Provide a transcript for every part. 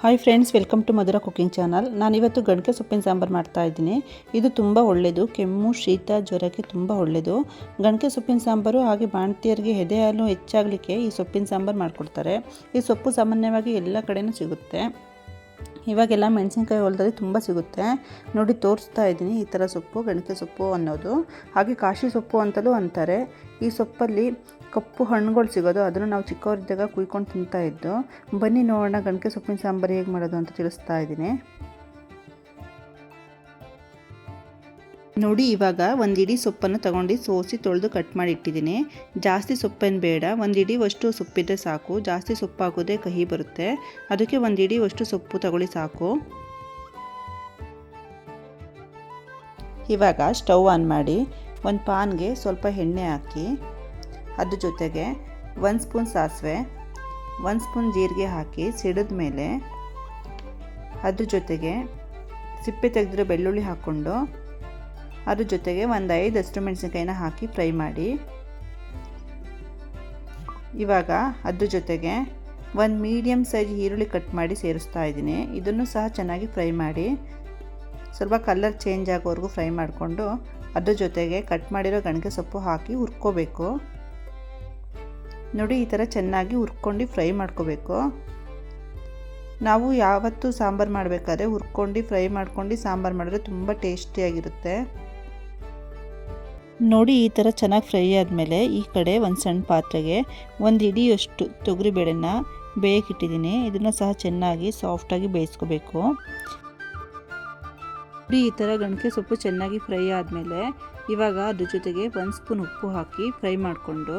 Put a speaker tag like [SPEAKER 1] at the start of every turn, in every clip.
[SPEAKER 1] Hi friends welcome to Madhura cooking channel ನಾನಿವತ್ತು ಗಣಕೆ ಸೊಪ್ಪಿನ ಸಾಂಬಾರು ಮಾಡ್ತಾ ಇದ್ದೀನಿ. ಇದು ತುಂಬ ಒಳ್ಳೆಯದು ಕೆಮ್ಮು, ಶೀತ, ಜ್ವರಕ್ಕೆ ತುಂಬ ಒಳ್ಳೆಯದು ಗಣಕೆ ಸೊಪ್ಪಿನ ಸಾಂಬಾರು ಹಾಗೆ ಬಾಣತಿಯರಿಗೆ ಎದೆ ಹಾಲು ಹೆಚ್ಚಾಗಲಿಕ್ಕೆ ಈ ಸೊಪ್ಪಿನ ಸಾಂಬಾರು ಮಾಡಿಕೊಡ್ತಾರೆ. ಈ ಸೊಪ್ಪು ಸಾಮಾನ್ಯವಾಗಿ ಎಲ್ಲ ಕಡೆಯೂ ಸಿಗುತ್ತೆ. ಇವಾಗೆಲ್ಲ ಮೆಣಸಿನ್ಕಾಯಿ ಹೊಲದಲ್ಲಿ ತುಂಬ ಸಿಗುತ್ತೆ. ನೋಡಿ, ತೋರಿಸ್ತಾ ಇದ್ದೀನಿ ಈ ಥರ ಸೊಪ್ಪು ಗಣಕೆ ಸೊಪ್ಪು ಅನ್ನೋದು. ಹಾಗೆ ಕಾಶಿ ಸೊಪ್ಪು ಅಂತಲೂ ಅಂತಾರೆ. ಈ ಸೊಪ್ಪಲ್ಲಿ ಕಪ್ಪು ಹಣ್ಣುಗಳು ಸಿಗೋದು. ಅದನ್ನು ನಾವು ಚಿಕ್ಕವರಿದ್ದಾಗ ಕುಯ್ಕೊಂಡು ತಿಂತಾ ಇದ್ದು. ಬನ್ನಿ ನೋಡೋಣ ಗಣಕೆ ಸೊಪ್ಪಿನ ಸಾಂಬಾರು ಹೇಗೆ ಮಾಡೋದು ಅಂತ ತಿಳಿಸ್ತಾ ಇದ್ದೀನಿ. ನೋಡಿ, ಇವಾಗ ಒಂದು ಇಡೀ ಸೊಪ್ಪನ್ನು ತಗೊಂಡು ಸೋಸಿ ತೊಳೆದು ಕಟ್ ಮಾಡಿ ಇಟ್ಟಿದ್ದೀನಿ. ಜಾಸ್ತಿ ಸೊಪ್ಪೇನು ಬೇಡ. ಒಂದು ಅಷ್ಟು ಸೊಪ್ಪಿದ್ದರೆ ಸಾಕು. ಜಾಸ್ತಿ ಸೊಪ್ಪು ಹಾಕೋದೇ ಕಹಿ ಬರುತ್ತೆ. ಅದಕ್ಕೆ ಒಂದು ಅಷ್ಟು ಸೊಪ್ಪು ತಗೊಳ್ಳಿ ಸಾಕು. ಇವಾಗ ಸ್ಟವ್ ಆನ್ ಮಾಡಿ ಒಂದು ಪಾನ್ಗೆ ಸ್ವಲ್ಪ ಎಣ್ಣೆ ಹಾಕಿ, ಅದ್ರ ಜೊತೆಗೆ ಒಂದು ಸ್ಪೂನ್ ಸಾಸಿವೆ, ಒಂದು ಸ್ಪೂನ್ ಜೀರಿಗೆ ಹಾಕಿ ಸಿಡಿದ ಮೇಲೆ ಅದ್ರ ಜೊತೆಗೆ ಸಿಪ್ಪೆ ತೆಗೆದಿರೋ ಬೆಳ್ಳುಳ್ಳಿ ಹಾಕ್ಕೊಂಡು ಅದ್ರ ಜೊತೆಗೆ ಒಂದು ಐದು ಹಸಿರು ಮೆಣಸಿನ್ಕಾಯಿನ ಹಾಕಿ ಫ್ರೈ ಮಾಡಿ. ಇವಾಗ ಅದ್ರ ಜೊತೆಗೆ ಒಂದು ಮೀಡಿಯಮ್ ಸೈಜ್ ಈರುಳ್ಳಿ ಕಟ್ ಮಾಡಿ ಸೇರಿಸ್ತಾ ಇದ್ದೀನಿ. ಇದನ್ನು ಸಹ ಚೆನ್ನಾಗಿ ಫ್ರೈ ಮಾಡಿ. ಸ್ವಲ್ಪ ಕಲರ್ ಚೇಂಜ್ ಆಗೋವರೆಗೂ ಫ್ರೈ ಮಾಡಿಕೊಂಡು ಅದ್ರ ಜೊತೆಗೆ ಕಟ್ ಮಾಡಿರೋ ಗಣಗೆ ಸೊಪ್ಪು ಹಾಕಿ ಹುರ್ಕೋಬೇಕು. ನೋಡಿ, ಈ ಥರ ಚೆನ್ನಾಗಿ ಹುರ್ಕೊಂಡು ಫ್ರೈ ಮಾಡ್ಕೋಬೇಕು. ನಾವು ಯಾವತ್ತೂ ಸಾಂಬಾರು ಮಾಡಬೇಕಾದ್ರೆ ಹುರ್ಕೊಂಡು ಫ್ರೈ ಮಾಡ್ಕೊಂಡು ಸಾಂಬಾರು ಮಾಡಿದ್ರೆ ತುಂಬ ಟೇಸ್ಟಿಯಾಗಿರುತ್ತೆ. ನೋಡಿ ಈ ಥರ ಚೆನ್ನಾಗಿ ಫ್ರೈ ಆದಮೇಲೆ ಈ ಕಡೆ ಒಂದು ಸಣ್ಣ ಪಾತ್ರೆಗೆ ಒಂದು ಇಡಿಯಷ್ಟು ತೊಗರಿಬೇಳೆನ ಬೇಯಕ್ಕಿಟ್ಟಿದ್ದೀನಿ ಇದನ್ನು ಸಹ ಚೆನ್ನಾಗಿ ಸಾಫ್ಟಾಗಿ ಬೇಯಿಸ್ಕೋಬೇಕು. ನೋಡಿ ಈ ಥರ ಗಣಕೆ ಸೊಪ್ಪು ಚೆನ್ನಾಗಿ ಫ್ರೈ ಆದಮೇಲೆ ಇವಾಗ ಅದ್ರ ಜೊತೆಗೆ ಒಂದು ಸ್ಪೂನ್ ಉಪ್ಪು ಹಾಕಿ ಫ್ರೈ ಮಾಡಿಕೊಂಡು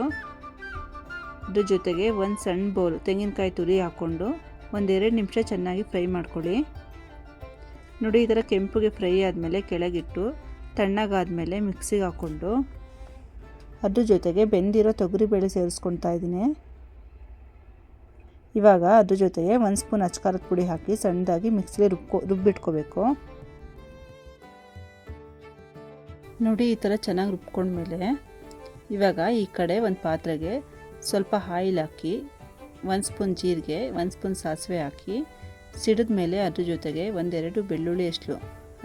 [SPEAKER 1] ಅದ್ರ ಜೊತೆಗೆ ಒಂದು ಸಣ್ಣ ಬೌಲ್ ತೆಂಗಿನಕಾಯಿ ತುರಿ ಹಾಕ್ಕೊಂಡು ಒಂದೆರಡು ನಿಮಿಷ ಚೆನ್ನಾಗಿ ಫ್ರೈ ಮಾಡ್ಕೊಳ್ಳಿ. ನೋಡಿ ಈ ಥರ ಕೆಂಪುಗೆ ಫ್ರೈ ಆದಮೇಲೆ ಕೆಳಗಿಟ್ಟು ತಣ್ಣಗಾದಮೇಲೆ ಮಿಕ್ಸಿಗೆ ಹಾಕ್ಕೊಂಡು ಅದ್ರ ಜೊತೆಗೆ ಬೆಂದಿರೋ ತೊಗರಿಬೇಳೆ ಸೇರಿಸ್ಕೊಳ್ತಾ ಇದ್ದೀನಿ. ಇವಾಗ ಅದ್ರ ಜೊತೆಗೆ ಒಂದು ಸ್ಪೂನ್ ಅಚ್ಕಾರದ ಪುಡಿ ಹಾಕಿ ಸಣ್ಣದಾಗಿ ಮಿಕ್ಸಿಗೆ ರುಬ್ಕೊ ರುಬ್ಬಿಟ್ಕೋಬೇಕು. ನೋಡಿ ಈ ಥರ ಚೆನ್ನಾಗಿ ರುಬ್ಕೊಂಡ್ಮೇಲೆ ಇವಾಗ ಈ ಕಡೆ ಒಂದು ಪಾತ್ರೆಗೆ ಸ್ವಲ್ಪ ಆಯಿಲ್ ಹಾಕಿ, ಒಂದು ಸ್ಪೂನ್ ಜೀರಿಗೆ, ಒಂದು ಸ್ಪೂನ್ ಸಾಸಿವೆ ಹಾಕಿ ಸಿಡಿದ ಮೇಲೆ ಅದ್ರ ಜೊತೆಗೆ ಒಂದೆರಡು ಬೆಳ್ಳುಳ್ಳಿ ಅಷ್ಟು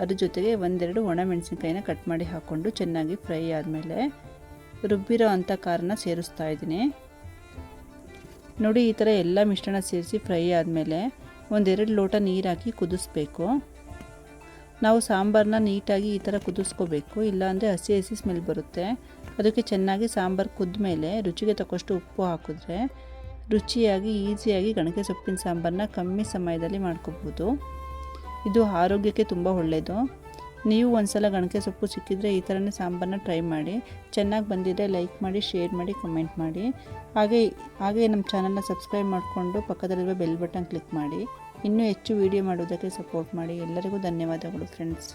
[SPEAKER 1] ಅದ್ರ ಜೊತೆಗೆ ಒಂದೆರಡು ಒಣಮೆಣಸಿನ್ಕಾಯಿನ ಕಟ್ ಮಾಡಿ ಹಾಕ್ಕೊಂಡು ಚೆನ್ನಾಗಿ ಫ್ರೈ ಆದಮೇಲೆ ರುಬ್ಬಿರೋ ಅಂಥ ಖಾರನ ಸೇರಿಸ್ತಾ ಇದ್ದೀನಿ. ನೋಡಿ ಈ ಥರ ಎಲ್ಲ ಮಿಶ್ರಣ ಸೇರಿಸಿ ಫ್ರೈ ಆದಮೇಲೆ ಒಂದೆರಡು ಲೋಟ ನೀರು ಹಾಕಿ ಕುದಿಸ್ಬೇಕು. ನಾವು ಸಾಂಬಾರನ್ನ ನೀಟಾಗಿ ಈ ಥರ ಕುದಿಸ್ಕೋಬೇಕು, ಇಲ್ಲಾಂದರೆ ಹಸಿ ಹಸಿ ಸ್ಮೆಲ್ ಬರುತ್ತೆ. ಅದಕ್ಕೆ ಚೆನ್ನಾಗಿ ಸಾಂಬಾರು ಕುದ್ದ ಮೇಲೆ ರುಚಿಗೆ ತಕ್ಕಷ್ಟು ಉಪ್ಪು ಹಾಕಿದ್ರೆ ರುಚಿಯಾಗಿ, ಈಸಿಯಾಗಿ ಗಣಕೆ ಸೊಪ್ಪಿನ ಸಾಂಬಾರನ್ನ ಕಮ್ಮಿ ಸಮಯದಲ್ಲಿ ಮಾಡ್ಕೋಬೋದು. ಇದು ಆರೋಗ್ಯಕ್ಕೆ ತುಂಬ ಒಳ್ಳೆಯದು ನೀವು ಒಂದ್ಸಲ ಗಣಕೆ ಸೊಪ್ಪು ಸಿಕ್ಕಿದರೆ ಈ ಥರನೇ ಸಾಂಬಾರನ್ನ ಟ್ರೈ ಮಾಡಿ. ಚೆನ್ನಾಗಿ ಬಂದಿದ್ದರೆ ಲೈಕ್ ಮಾಡಿ, ಶೇರ್ ಮಾಡಿ, ಕಮೆಂಟ್ ಮಾಡಿ. ಹಾಗೆ ಹಾಗೆ ನಮ್ಮ ಚಾನಲ್ನ ಸಬ್ಸ್ಕ್ರೈಬ್ ಮಾಡಿಕೊಂಡು ಪಕ್ಕದಲ್ಲಿರುವ ಬೆಲ್ ಬಟನ್ ಕ್ಲಿಕ್ ಮಾಡಿ. ಇನ್ನೂ ಹೆಚ್ಚು ವೀಡಿಯೋ ಮಾಡೋದಕ್ಕೆ ಸಪೋರ್ಟ್ ಮಾಡಿ. ಎಲ್ಲರಿಗೂ ಧನ್ಯವಾದಗಳು, ಫ್ರೆಂಡ್ಸ್.